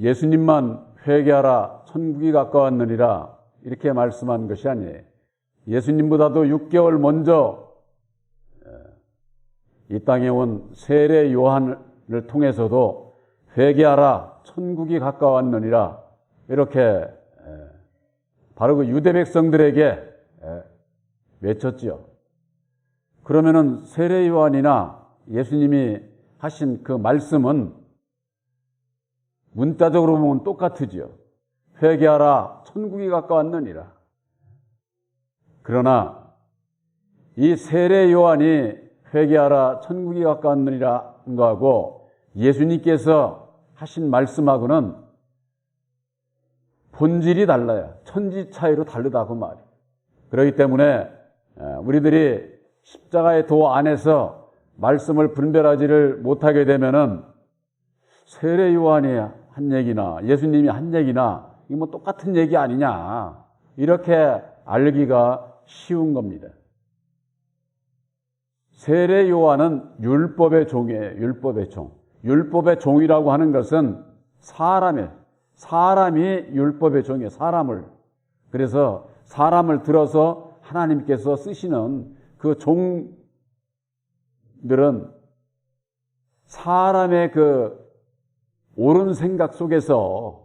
예수님만 회개하라 천국이 가까웠느니라 이렇게 말씀한 것이 아니에요. 예수님보다도 6개월 먼저 이 땅에 온 세례 요한을 통해서도 회개하라 천국이 가까웠느니라 이렇게 바로 그 유대 백성들에게 외쳤지요. 그러면은 세례 요한이나 예수님이 하신 그 말씀은 문자적으로 보면 똑같으지요. 회개하라 천국이 가까웠느니라. 그러나 이 세례 요한이 회개하라 천국이 가까웠느니라 거하고 예수님께서 하신 말씀하고는 본질이 달라요. 천지 차이로 다르다고 말이에요. 그렇기 때문에 우리들이 십자가의 도 안에서 말씀을 분별하지를 못하게 되면은 세례 요한이 한 얘기나 예수님이 한 얘기나 이거 뭐 똑같은 얘기 아니냐 이렇게 알기가 쉬운 겁니다. 세례 요한은 율법의 종이에요. 율법의 종. 율법의 종이라고 하는 것은 사람의 사람이 율법의 종이에요. 사람을 그래서 사람을 들어서 하나님께서 쓰시는 그 종들은 사람의 그 옳은 생각 속에서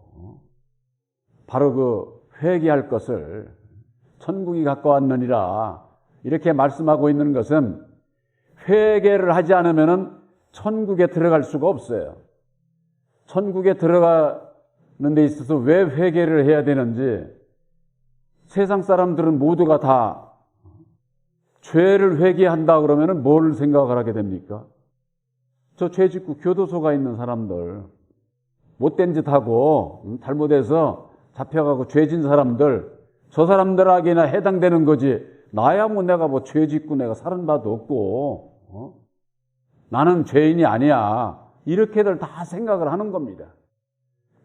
바로 그 회개할 것을 천국이 가까웠느니라 이렇게 말씀하고 있는 것은 회개를 하지 않으면은 천국에 들어갈 수가 없어요. 천국에 들어가는 데 있어서 왜 회개를 해야 되는지 세상 사람들은 모두가 다 죄를 회개한다 그러면은 뭘 생각을 하게 됩니까? 저 죄 짓고 교도소가 있는 사람들, 못된 짓 하고, 잘못해서 잡혀가고 죄진 사람들, 저 사람들에게나 해당되는 거지. 나야 뭐 내가 뭐 죄 짓고 내가 사는 바도 없고, 어? 나는 죄인이 아니야. 이렇게들 다 생각을 하는 겁니다.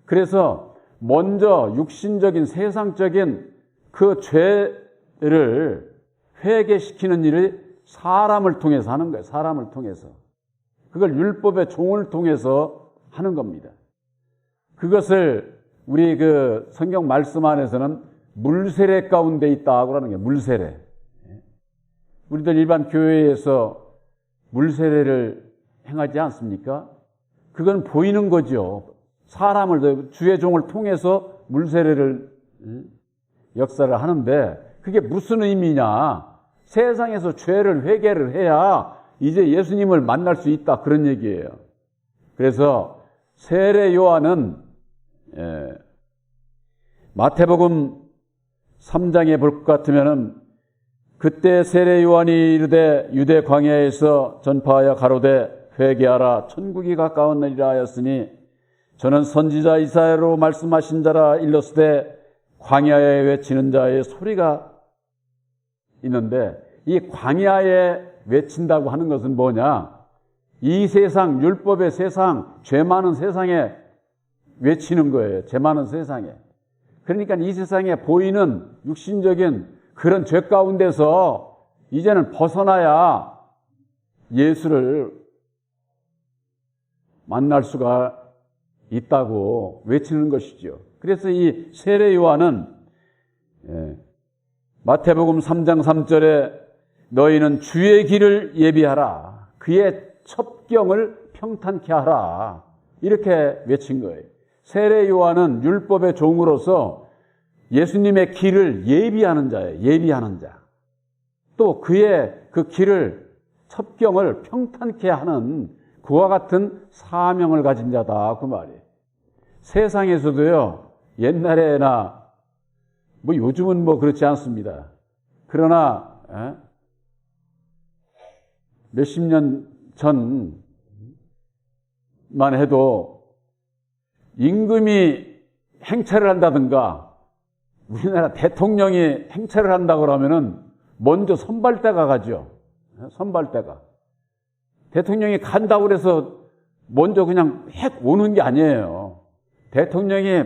그래서 먼저 육신적인 세상적인 그 죄를 회개시키는 일을 사람을 통해서 하는 거예요. 사람을 통해서. 그걸 율법의 종을 통해서 하는 겁니다. 그것을 우리 그 성경 말씀 안에서는 물세례 가운데 있다고 하는 게 물세례. 우리들 일반 교회에서 물세례를 행하지 않습니까? 그건 보이는 거죠. 사람을 주의 종을 통해서 물세례를 역사를 하는데 그게 무슨 의미냐? 세상에서 죄를 회개를 해야 이제 예수님을 만날 수 있다 그런 얘기예요. 그래서 세례 요한은 예, 마태복음 3장에 볼 것 같으면은 그때 세례 요한이 이르되 유대 광야에서 전파하여 가로되 회개하라 천국이 가까웠느니라 하였으니 저는 선지자 이사야로 말씀하신 자라 일렀으되 광야에 외치는 자의 소리가 있는데 이 광야에 외친다고 하는 것은 뭐냐? 이 세상 율법의 세상 죄 많은 세상에 외치는 거예요. 죄 많은 세상에. 그러니까 이 세상에 보이는 육신적인 그런 죄 가운데서 이제는 벗어나야 예수를 만날 수가 있다고 외치는 것이죠. 그래서 이 세례 요한은 예, 마태복음 3장 3절에 너희는 주의 길을 예비하라. 그의 첩경을 평탄케 하라. 이렇게 외친 거예요. 세례 요한은 율법의 종으로서 예수님의 길을 예비하는 자예요. 예비하는 자. 또 그의 그 길을 첩경을 평탄케 하는 그와 같은 사명을 가진 자다 그 말이에요. 세상에서도요. 옛날에나 뭐 요즘은 뭐 그렇지 않습니다. 그러나 에? 몇십 년 전만 해도 임금이 행차를 한다든가 우리나라 대통령이 행차를 한다고 그러면은 먼저 선발대가 가죠. 선발대가. 대통령이 간다고 그래서 먼저 그냥 핵 오는 게 아니에요. 대통령이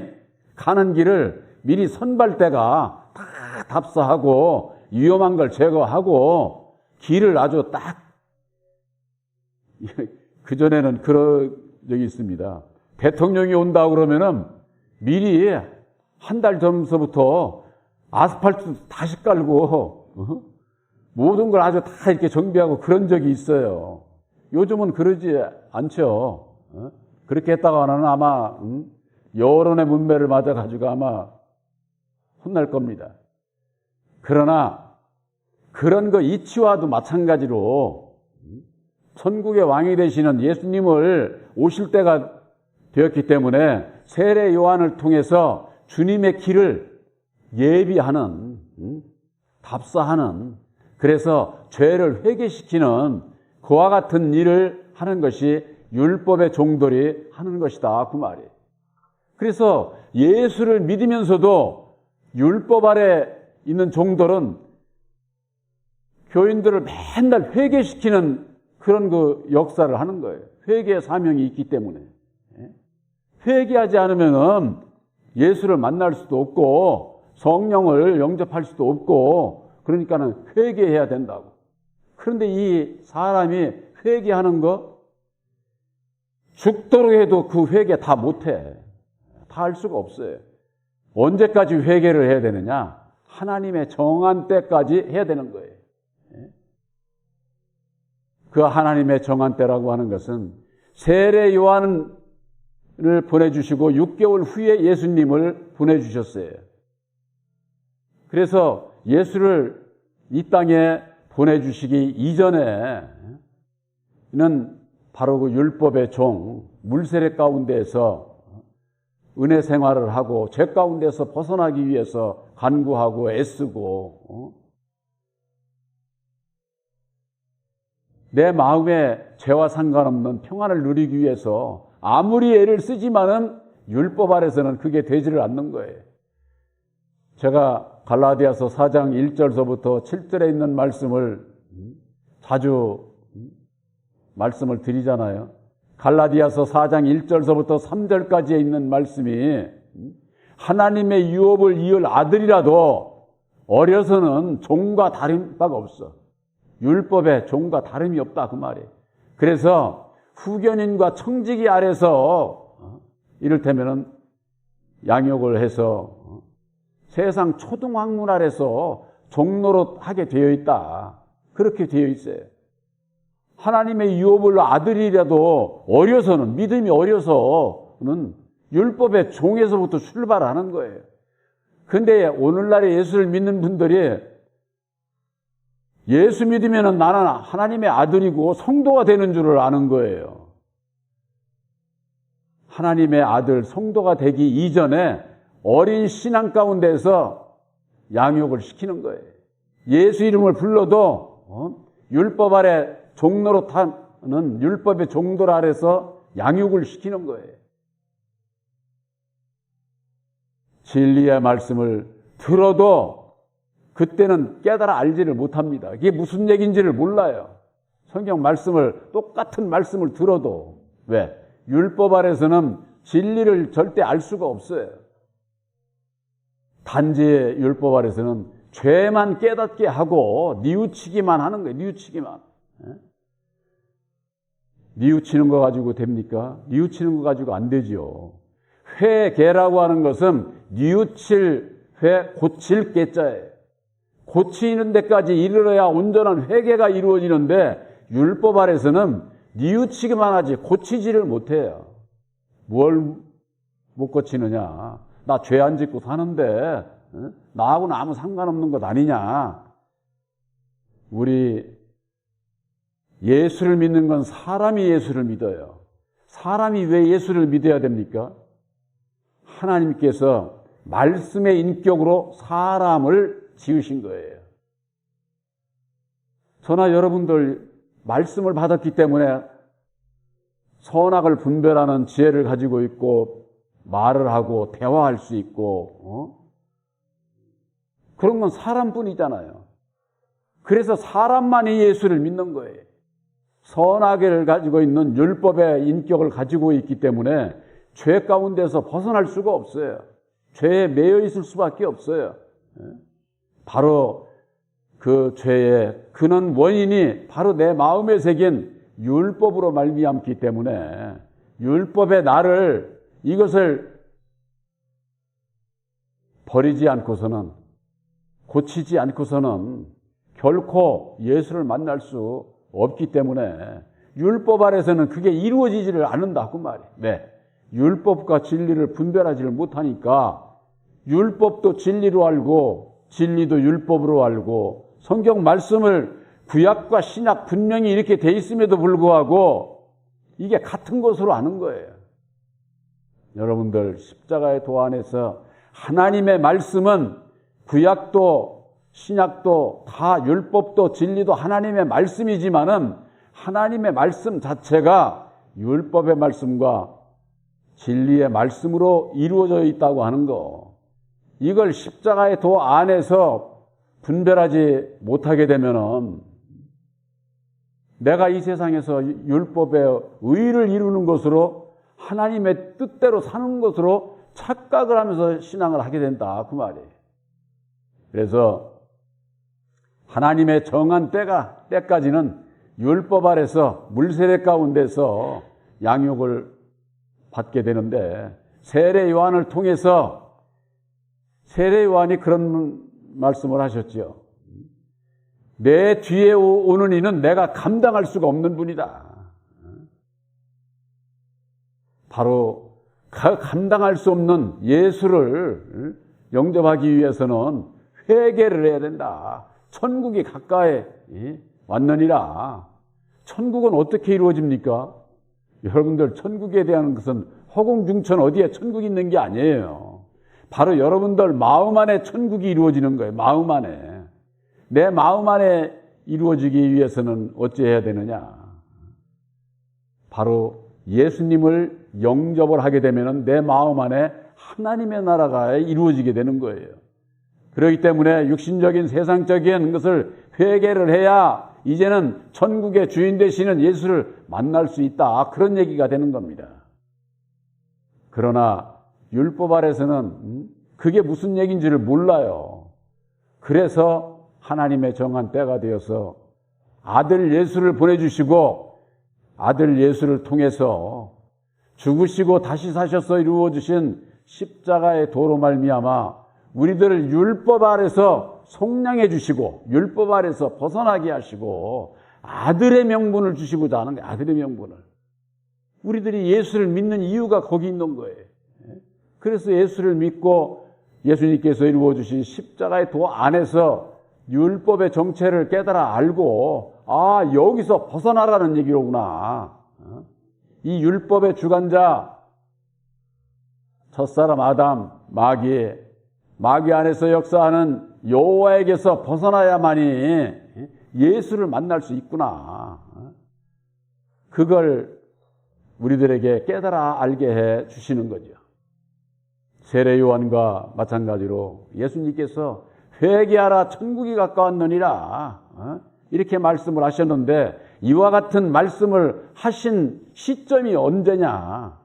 가는 길을 미리 선발대가 다 답사하고 위험한 걸 제거하고 길을 아주 딱 그전에는 그런 적이 있습니다. 대통령이 온다 그러면은 미리 한 달 전서부터 아스팔트 다시 깔고 어? 모든 걸 아주 다 이렇게 정비하고 그런 적이 있어요. 요즘은 그러지 않죠. 어? 그렇게 했다가는 아마 음? 여론의 문매를 맞아가지고 아마 혼날 겁니다. 그러나 그런 거 이치와도 마찬가지로 음? 천국의 왕이 되시는 예수님을 오실 때가 되었기 때문에 세례 요한을 통해서 주님의 길을 예비하는 음? 답사하는 그래서 죄를 회개시키는 그와 같은 일을 하는 것이 율법의 종들이 하는 것이다 그 말이에요. 그래서 예수를 믿으면서도 율법 아래 있는 종들은 교인들을 맨날 회개시키는 그런 그 역사를 하는 거예요. 회개의 사명이 있기 때문에. 회개하지 않으면은 예수를 만날 수도 없고 성령을 영접할 수도 없고 그러니까는 회개해야 된다고. 그런데 이 사람이 회개하는 거 죽도록 해도 그 회개 다 못해. 다 할 수가 없어요. 언제까지 회개를 해야 되느냐? 하나님의 정한 때까지 해야 되는 거예요. 그 하나님의 정한 때라고 하는 것은 세례 요한 을 보내주시고 6개월 후에 예수님을 보내주셨어요. 그래서 예수를 이 땅에 보내주시기 이전에는 바로 그 율법의 종, 물세례 가운데에서 은혜 생활을 하고 죄 가운데서 벗어나기 위해서 간구하고 애쓰고 어? 내 마음에 죄와 상관없는 평안을 누리기 위해서 아무리 애를 쓰지만은 율법 아래서는 그게 되지를 않는 거예요. 제가 갈라디아서 4장 1절서부터 7절에 있는 말씀을 자주 말씀을 드리잖아요. 갈라디아서 4장 1절서부터 3절까지에 있는 말씀이 하나님의 유업을 이을 아들이라도 어려서는 종과 다른 바가 없어. 율법의 종과 다름이 없다 그 말이에요. 그래서 후견인과 청지기 아래서 어, 이를테면은 양육을 해서 어, 세상 초등학문 아래서 종로로 하게 되어 있다. 그렇게 되어 있어요. 하나님의 유업을 아들이라도 어려서는 믿음이 어려서는 율법의 종에서부터 출발하는 거예요. 근데 오늘날에 예수를 믿는 분들이 예수 믿으면 나는 하나님의 아들이고 성도가 되는 줄을 아는 거예요. 하나님의 아들, 성도가 되기 이전에 어린 신앙 가운데서 양육을 시키는 거예요. 예수 이름을 불러도 어? 율법 아래 종로로 타는 율법의 종들 아래서 양육을 시키는 거예요. 진리의 말씀을 들어도 그때는 깨달아 알지를 못합니다. 이게 무슨 얘기인지를 몰라요. 성경 말씀을 똑같은 말씀을 들어도 왜? 율법 아래서는 진리를 절대 알 수가 없어요. 단지 율법 아래서는 죄만 깨닫게 하고 뉘우치기만 하는 거예요. 뉘우치기만. 뉘우치는 거 가지고 됩니까? 뉘우치는 거 가지고 안 되지요. 회개라고 하는 것은 뉘우칠 회 고칠 깨자예요. 고치는 데까지 이르러야 온전한 회개가 이루어지는데 율법 아래서는 뉘우치기만 하지 고치지를 못해요. 뭘 못 고치느냐? 나 죄 안 짓고 사는데 나하고는 아무 상관없는 것 아니냐? 우리 예수를 믿는 건 사람이 예수를 믿어요. 사람이 왜 예수를 믿어야 됩니까? 하나님께서 말씀의 인격으로 사람을 지으신 거예요. 저나 여러분들 말씀을 받았기 때문에 선악을 분별하는 지혜를 가지고 있고 말을 하고 대화할 수 있고 어? 그런 건 사람뿐이잖아요. 그래서 사람만이 예수를 믿는 거예요. 선악을 가지고 있는 율법의 인격을 가지고 있기 때문에 죄 가운데서 벗어날 수가 없어요. 죄에 매여 있을 수밖에 없어요. 예? 바로 그 죄의 근원 원인이 바로 내 마음에 새긴 율법으로 말미암기 때문에 율법의 나를 이것을 버리지 않고서는 고치지 않고서는 결코 예수를 만날 수 없기 때문에 율법 아래서는 그게 이루어지지를 않는다 그 말이에요. 네. 율법과 진리를 분별하지를 못하니까 율법도 진리로 알고 진리도 율법으로 알고 성경 말씀을 구약과 신약 분명히 이렇게 돼 있음에도 불구하고 이게 같은 것으로 아는 거예요. 여러분들 십자가의 도 안에서 하나님의 말씀은 구약도 신약도 다 율법도 진리도 하나님의 말씀이지만은 하나님의 말씀 자체가 율법의 말씀과 진리의 말씀으로 이루어져 있다고 하는 거. 이걸 십자가의 도 안에서 분별하지 못하게 되면은 내가 이 세상에서 율법의 의를 이루는 것으로 하나님의 뜻대로 사는 것으로 착각을 하면서 신앙을 하게 된다. 그 말이에요. 그래서 하나님의 정한 때가, 때까지는 율법 아래서 물세례 가운데서 양육을 받게 되는데 세례 요한을 통해서 세례 요한이 그런 말씀을 하셨지요. 내 뒤에 오는 이는 내가 감당할 수가 없는 분이다. 바로 감당할 수 없는 예수를 영접하기 위해서는 회개를 해야 된다. 천국이 가까이 왔느니라. 천국은 어떻게 이루어집니까? 여러분들 천국에 대한 것은 허공중천 어디에 천국이 있는 게 아니에요. 바로 여러분들 마음 안에 천국이 이루어지는 거예요. 마음 안에. 내 마음 안에 이루어지기 위해서는 어찌해야 되느냐? 바로 예수님을 영접을 하게 되면 내 마음 안에 하나님의 나라가 이루어지게 되는 거예요. 그렇기 때문에 육신적인 세상적인 것을 회개를 해야 이제는 천국의 주인 되시는 예수를 만날 수 있다. 그런 얘기가 되는 겁니다. 그러나 율법 아래서는 그게 무슨 얘기인지를 몰라요. 그래서 하나님의 정한 때가 되어서 아들 예수를 보내주시고 아들 예수를 통해서 죽으시고 다시 사셔서 이루어 주신 십자가의 도로 말미암아 우리들을 율법 아래서 속량해 주시고 율법 아래서 벗어나게 하시고 아들의 명분을 주시고자 하는 거예요. 아들의 명분을. 우리들이 예수를 믿는 이유가 거기 있는 거예요. 그래서 예수를 믿고 예수님께서 이루어 주신 십자가의 도 안에서 율법의 정체를 깨달아 알고 아 여기서 벗어나라는 얘기로구나. 이 율법의 주관자 첫사람 아담 마귀 마귀 안에서 역사하는 여호와에게서 벗어나야만이 예수를 만날 수 있구나. 그걸 우리들에게 깨달아 알게 해 주시는 거죠. 세례 요한과 마찬가지로 예수님께서 회개하라 천국이 가까웠느니라 이렇게 말씀을 하셨는데 이와 같은 말씀을 하신 시점이 언제냐?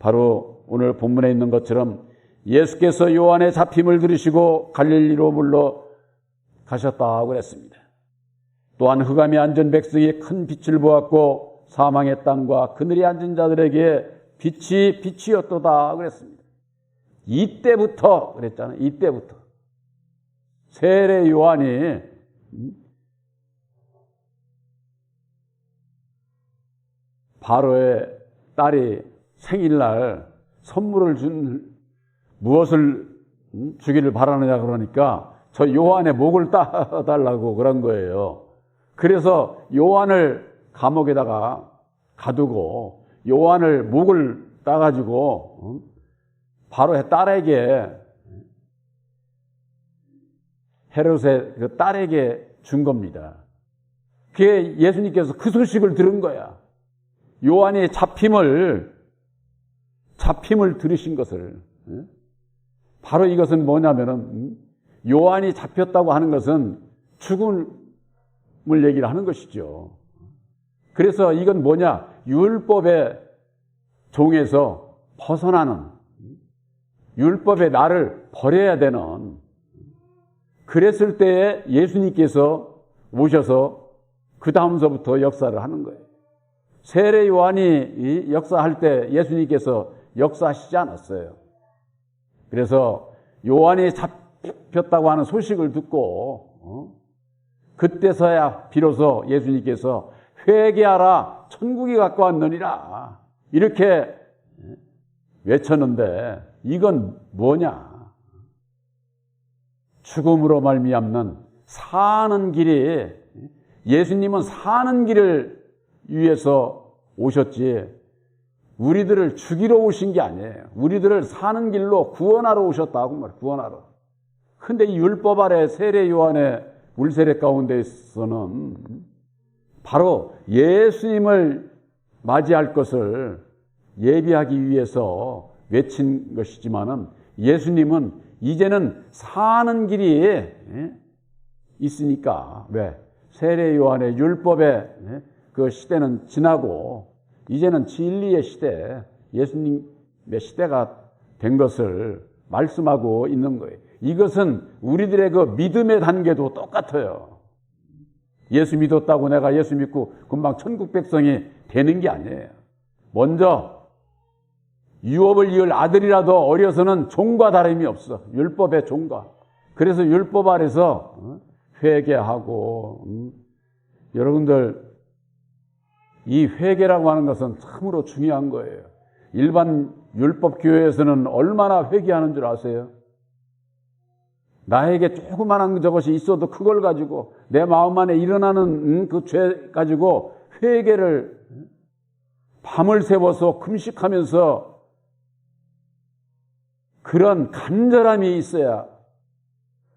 바로 오늘 본문에 있는 것처럼 예수께서 요한의 잡힘을 들으시고 갈릴리로 물러 가셨다고 그랬습니다. 또한 흑암에 앉은 백성이 큰 빛을 보았고 사망의 땅과 그늘에 앉은 자들에게 빛이 빛이었도다 그랬습니다. 이때부터 그랬잖아요. 이때부터 세례 요한이 바로의 딸이 생일날 선물을 준 무엇을 주기를 바라느냐 그러니까 저 요한의 목을 따달라고 그런 거예요. 그래서 요한을 감옥에다가 가두고 요한을 목을 따가지고 바로 딸에게 헤롯의 그 딸에게 준 겁니다. 그게 예수님께서 그 소식을 들은 거야. 요한이 잡힘을 잡힘을 들으신 것을 바로 이것은 뭐냐면은 요한이 잡혔다고 하는 것은 죽음을 얘기를 하는 것이죠. 그래서 이건 뭐냐? 율법의 종에서 벗어나는 율법의 나를 버려야 되는 그랬을 때에 예수님께서 오셔서 그 다음서부터 역사를 하는 거예요. 세례 요한이 역사할 때 예수님께서 역사하시지 않았어요. 그래서 요한이 잡혔다고 하는 소식을 듣고 어? 그때서야 비로소 예수님께서 회개하라 천국이 가까웠느니라 이렇게 외쳤는데 이건 뭐냐? 죽음으로 말미암는 사는 길이 예수님은 사는 길을 위해서 오셨지 우리들을 죽이러 오신 게 아니에요. 우리들을 사는 길로 구원하러 오셨다고 말이에요. 구원하러. 근데 이 율법 아래 세례 요한의 물세례 가운데서는 바로 예수님을 맞이할 것을 예비하기 위해서 외친 것이지만은 예수님은 이제는 사는 길이 예, 있으니까 왜 세례 요한의 율법의 예, 그 시대는 지나고 이제는 진리의 시대 예수님의 시대가 된 것을 말씀하고 있는 거예요. 이것은 우리들의 그 믿음의 단계도 똑같아요. 예수 믿었다고 내가 예수 믿고 금방 천국 백성이 되는 게 아니에요. 먼저 유업을 이을 아들이라도 어려서는 종과 다름이 없어. 율법의 종과. 그래서 율법 아래서 어, 회개하고 음, 여러분들 이 회개라고 하는 것은 참으로 중요한 거예요. 일반 율법 교회에서는 얼마나 회개하는 줄 아세요? 나에게 조그마한 저것이 있어도 그걸 가지고 내 마음 안에 일어나는 음, 그죄 가지고 회개를 밤을 새워서 금식하면서 그런 간절함이 있어야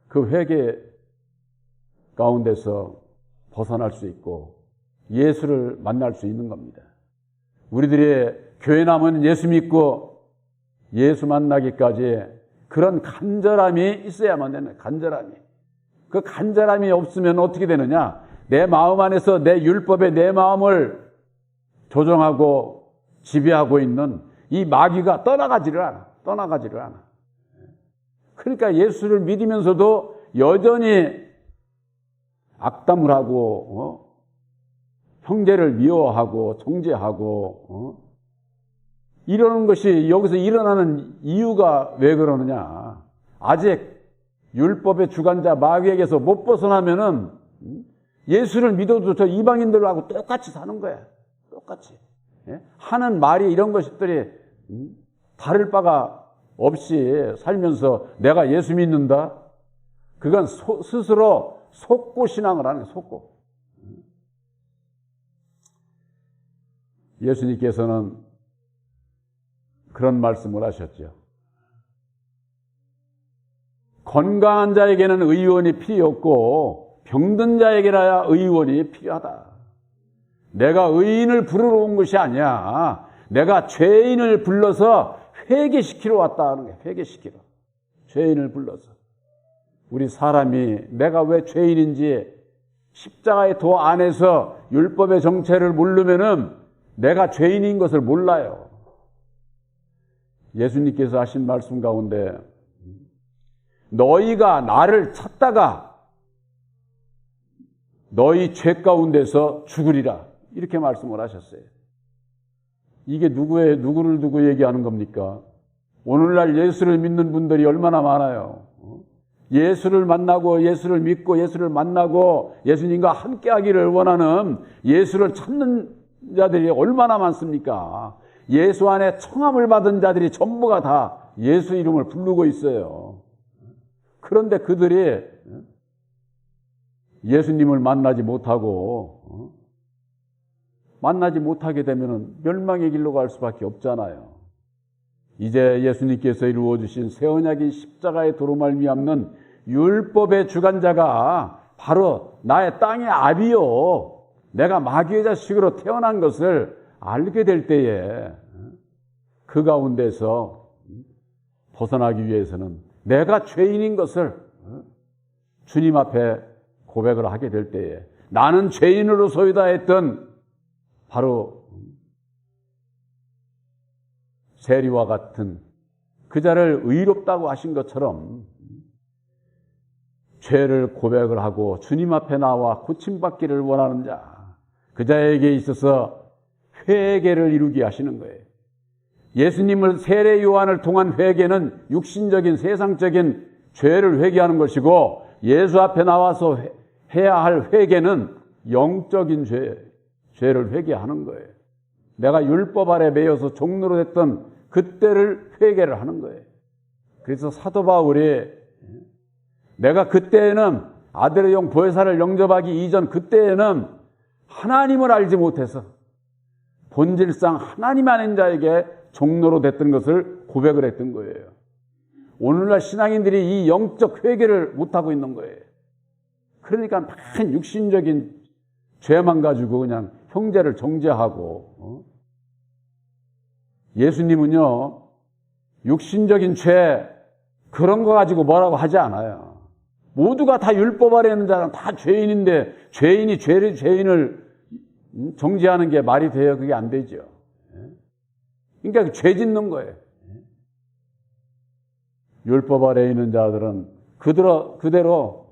그 회개 가운데서 벗어날 수 있고 예수를 만날 수 있는 겁니다. 우리들의 교회 남은 예수 믿고 예수 만나기까지 그런 간절함이 있어야만 되는 간절함이. 그 간절함이 없으면 어떻게 되느냐? 내 마음 안에서 내 율법에 내 마음을 조정하고 지배하고 있는 이 마귀가 떠나가지를 않아. 떠나가지를 않아. 그러니까 예수를 믿으면서도 여전히 악담을 하고 어? 형제를 미워하고 정죄하고 어? 이러는 것이 여기서 일어나는 이유가 왜 그러느냐? 아직 율법의 주관자 마귀에게서 못 벗어나면은 음? 예수를 믿어도 저 이방인들하고 똑같이 사는 거야. 똑같이. 예? 하는 말이 이런 것들이 음? 다를 바가 없이 살면서 내가 예수 믿는다? 그건 소, 스스로 속고 신앙을 하는 거예요, 속고. 예수님께서는 그런 말씀을 하셨죠. 건강한 자에게는 의원이 필요 없고 병든 자에게라야 의원이 필요하다. 내가 의인을 부르러 온 것이 아니야. 내가 죄인을 불러서 회개시키러 왔다 하는 거야. 회개시키러. 죄인을 불러서. 우리 사람이 내가 왜 죄인인지 십자가의 도 안에서 율법의 정체를 모르면은 내가 죄인인 것을 몰라요. 예수님께서 하신 말씀 가운데 너희가 나를 찾다가 너희 죄 가운데서 죽으리라. 이렇게 말씀을 하셨어요. 이게 누구의, 누구를 두고 얘기하는 겁니까? 오늘날 예수를 믿는 분들이 얼마나 많아요. 예수를 만나고 예수를 믿고 예수를 만나고 예수님과 함께 하기를 원하는 예수를 찾는 자들이 얼마나 많습니까? 예수 안에 청함을 받은 자들이 전부가 다 예수 이름을 부르고 있어요. 그런데 그들이 예수님을 만나지 못하고 어? 만나지 못하게 되면 멸망의 길로 갈 수밖에 없잖아요. 이제 예수님께서 이루어 주신 새 언약인 십자가의 도로 말미암는 율법의 주관자가 바로 나의 땅의 아비요. 내가 마귀의 자식으로 태어난 것을 알게 될 때에 그 가운데서 벗어나기 위해서는 내가 죄인인 것을 주님 앞에 고백을 하게 될 때에 나는 죄인으로소이다 했던 바로 세리와 같은 그 자를 의롭다고 하신 것처럼 죄를 고백을 하고 주님 앞에 나와 고침받기를 원하는 자, 그 자에게 있어서 회개를 이루게 하시는 거예요. 예수님을 세례 요한을 통한 회개는 육신적인 세상적인 죄를 회개하는 것이고 예수 앞에 나와서 해야 할 회개는 영적인 죄, 죄를 회개하는 거예요. 내가 율법 아래 매여서 종로로 됐던 그때를 회개를 하는 거예요. 그래서 사도 바울이 내가 그때에는 아들의 영 보혜사를 영접하기 이전 그때에는 하나님을 알지 못해서 본질상 하나님 아닌 자에게 종로로 됐던 것을 고백을 했던 거예요. 오늘날 신앙인들이 이 영적 회개를 못하고 있는 거예요. 그러니까 만 육신적인 죄만 가지고 그냥 형제를 정죄하고 어? 예수님은요 육신적인 죄 그런 거 가지고 뭐라고 하지 않아요. 모두가 다 율법 아래 있는 자는 다 죄인인데 죄인이 죄를 죄인을 정죄하는 게 말이 돼요? 그게 안 되죠. 그러니까 죄 짓는 거예요. 율법 아래 있는 자들은 그대로 그대로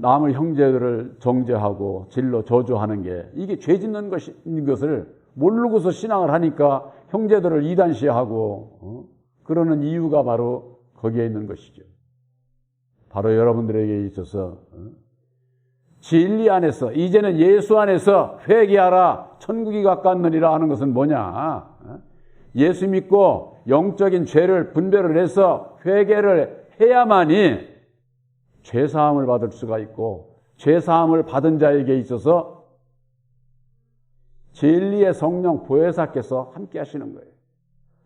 남의 형제들을 정죄하고 진로 저주하는 게 이게 죄 짓는 것인 것을 모르고서 신앙을 하니까 형제들을 이단시하고 어? 그러는 이유가 바로 거기에 있는 것이죠. 바로 여러분들에게 있어서 어? 진리 안에서 이제는 예수 안에서 회개하라 천국이 가까웠느니라 하는 것은 뭐냐? 어? 예수 믿고 영적인 죄를 분별을 해서 회개를 해야만이 죄 사함을 받을 수가 있고 죄 사함을 받은 자에게 있어서 진리의 성령 보혜사께서 함께 하시는 거예요.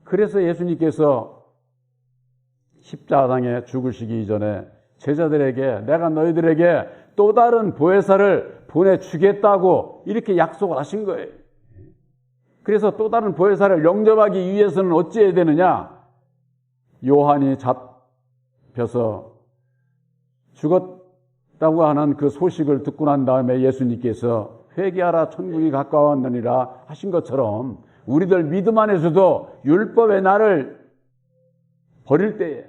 그래서 예수님께서 십자당에 죽으시기 이전에 제자들에게 내가 너희들에게 또 다른 보혜사를 보내주겠다고 이렇게 약속을 하신 거예요. 그래서 또 다른 보혜사를 영접하기 위해서는 어찌해야 되느냐? 요한이 잡혀서 죽었다고 하는 그 소식을 듣고 난 다음에 예수님께서 회개하라 천국이 가까웠느니라 하신 것처럼 우리들 믿음 안에서도 율법의 나를 버릴 때에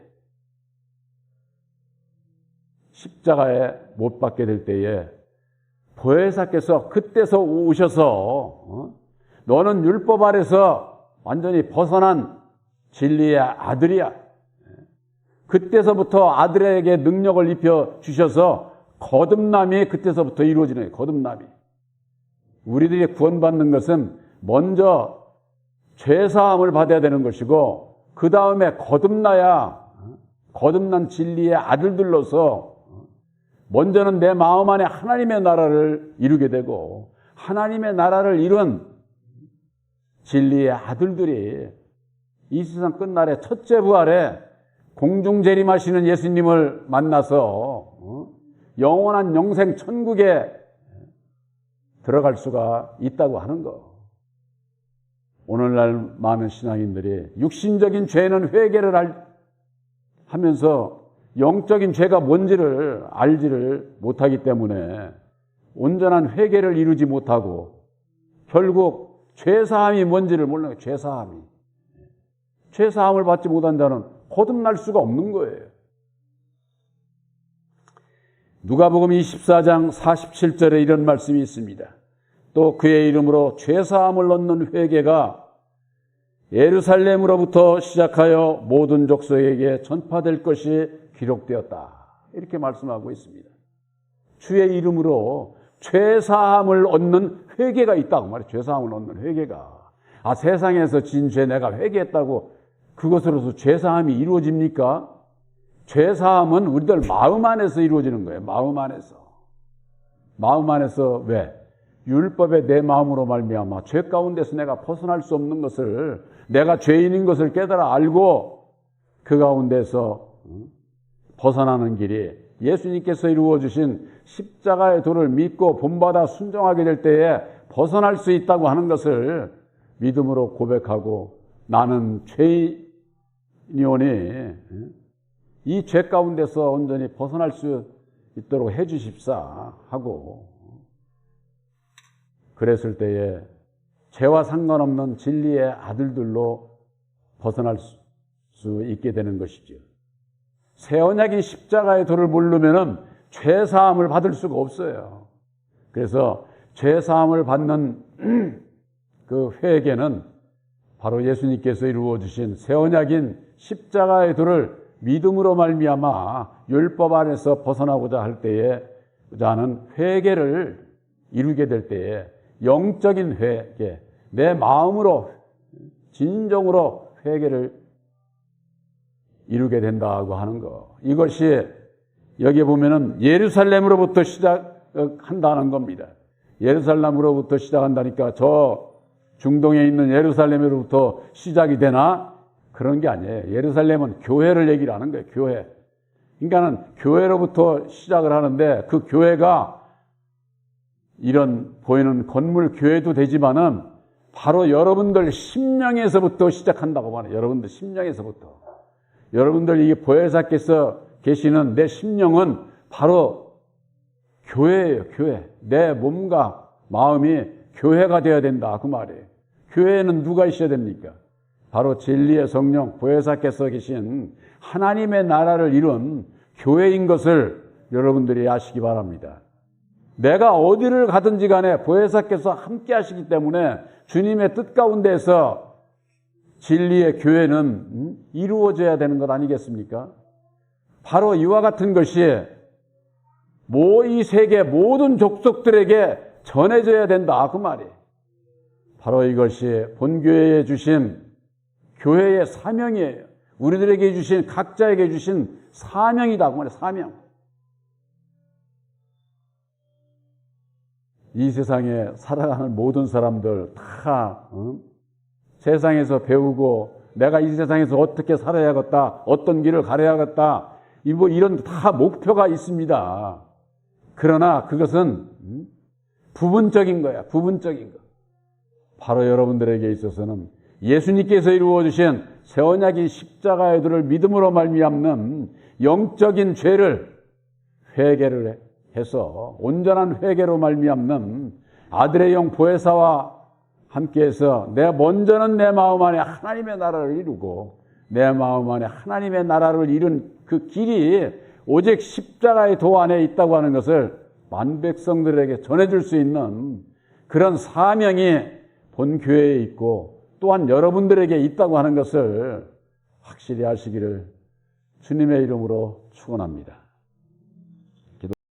십자가에 못 박게 될 때에 보혜사께서 그때서 오셔서 어? 너는 율법 아래서 완전히 벗어난 진리의 아들이야. 그때서부터 아들에게 능력을 입혀 주셔서 거듭남이 그때서부터 이루어지는 거예요. 거듭남이. 우리들이 구원받는 것은 먼저 죄사함을 받아야 되는 것이고 그 다음에 거듭나야 거듭난 진리의 아들들로서 먼저는 내 마음 안에 하나님의 나라를 이루게 되고 하나님의 나라를 이룬 진리의 아들들이 이 세상 끝날에 첫째 부활에 공중 재림하시는 예수님을 만나서 영원한 영생 천국에 들어갈 수가 있다고 하는 거. 오늘날 많은 신앙인들이 육신적인 죄는 회개를 할, 하면서 영적인 죄가 뭔지를 알지를 못하기 때문에 온전한 회개를 이루지 못하고 결국 죄사함이 뭔지를 몰라요. 죄사함이. 죄사함을 받지 못한 자는 거듭날 수가 없는 거예요. 누가복음 24장 47절에 이런 말씀이 있습니다. 또 그의 이름으로 죄사함을 얻는 회개가 예루살렘으로부터 시작하여 모든 족속에게 전파될 것이 기록되었다. 이렇게 말씀하고 있습니다. 주의 이름으로 죄사함을 얻는 회개가 있다고 말이에요. 죄사함을 얻는 회개가. 아, 세상에서 진 죄 내가 회개했다고 그것으로서 죄사함이 이루어집니까? 죄사함은 우리들 마음 안에서 이루어지는 거예요. 마음 안에서. 마음 안에서 왜? 율법에 내 마음으로 말미암아 죄 가운데서 내가 벗어날 수 없는 것을 내가 죄인인 것을 깨달아 알고 그 가운데서 벗어나는 길이 예수님께서 이루어 주신 십자가의 도를 믿고 본받아 순종하게 될 때에 벗어날 수 있다고 하는 것을 믿음으로 고백하고 나는 죄인 이오니 이죄 가운데서 온전히 벗어날 수 있도록 해 주십사 하고 그랬을 때에 죄와 상관없는 진리의 아들들로 벗어날 수 있게 되는 것이죠. 새 언약인 십자가의 도를 모르면은 죄 사함을 받을 수가 없어요. 그래서 죄 사함을 받는 그 회개는 바로 예수님께서 이루어 주신 새 언약인 십자가의 도를 믿음으로 말미암아 율법 안에서 벗어나고자 할 때에 하는 회개를 이루게 될 때에 영적인 회개, 내 마음으로 진정으로 회개를 이루게 된다고 하는 거. 이것이 여기 보면은 예루살렘으로부터 시작한다는 겁니다. 예루살렘으로부터 시작한다니까 저 중동에 있는 예루살렘으로부터 시작이 되나? 그런 게 아니에요. 예루살렘은 교회를 얘기를 하는 거예요. 교회. 그러니까는 교회로부터 시작을 하는데 그 교회가 이런 보이는 건물 교회도 되지만은 바로 여러분들 심령에서부터 시작한다고 말해요. 여러분들 심령에서부터. 여러분들 이게 보혜사께서 계시는 내 심령은 바로 교회예요, 교회. 내 몸과 마음이 교회가 되어야 된다. 그 말이에요. 교회에는 누가 있어야 됩니까? 바로 진리의 성령, 보혜사께서 계신 하나님의 나라를 이룬 교회인 것을 여러분들이 아시기 바랍니다. 내가 어디를 가든지 간에 보혜사께서 함께 하시기 때문에 주님의 뜻 가운데서 진리의 교회는 이루어져야 되는 것 아니겠습니까? 바로 이와 같은 것이 이 세계 모든 족속들에게 전해져야 된다. 그 말이에요. 바로 이것이 본교회에 주신 교회의 사명이에요. 우리들에게 주신, 각자에게 주신 사명이다. 그 말이에요. 사명. 이 세상에 살아가는 모든 사람들 다 어? 세상에서 배우고 내가 이 세상에서 어떻게 살아야겠다, 어떤 길을 가려야겠다, 뭐 이런 다 목표가 있습니다. 그러나 그것은 음? 부분적인 거야, 부분적인 거. 바로 여러분들에게 있어서는 예수님께서 이루어 주신 새 언약인 십자가의 도를 믿음으로 말미암는 영적인 죄를 회개를 해서 온전한 회개로 말미암는 아들의 영 보혜사와 함께해서 내 먼저는 내 마음 안에 하나님의 나라를 이루고 내 마음 안에 하나님의 나라를 이룬 그 길이 오직 십자가의 도 안에 있다고 하는 것을 만백성들에게 전해줄 수 있는 그런 사명이 본 교회에 있고 또한 여러분들에게 있다고 하는 것을 확실히 아시기를 주님의 이름으로 축원합니다.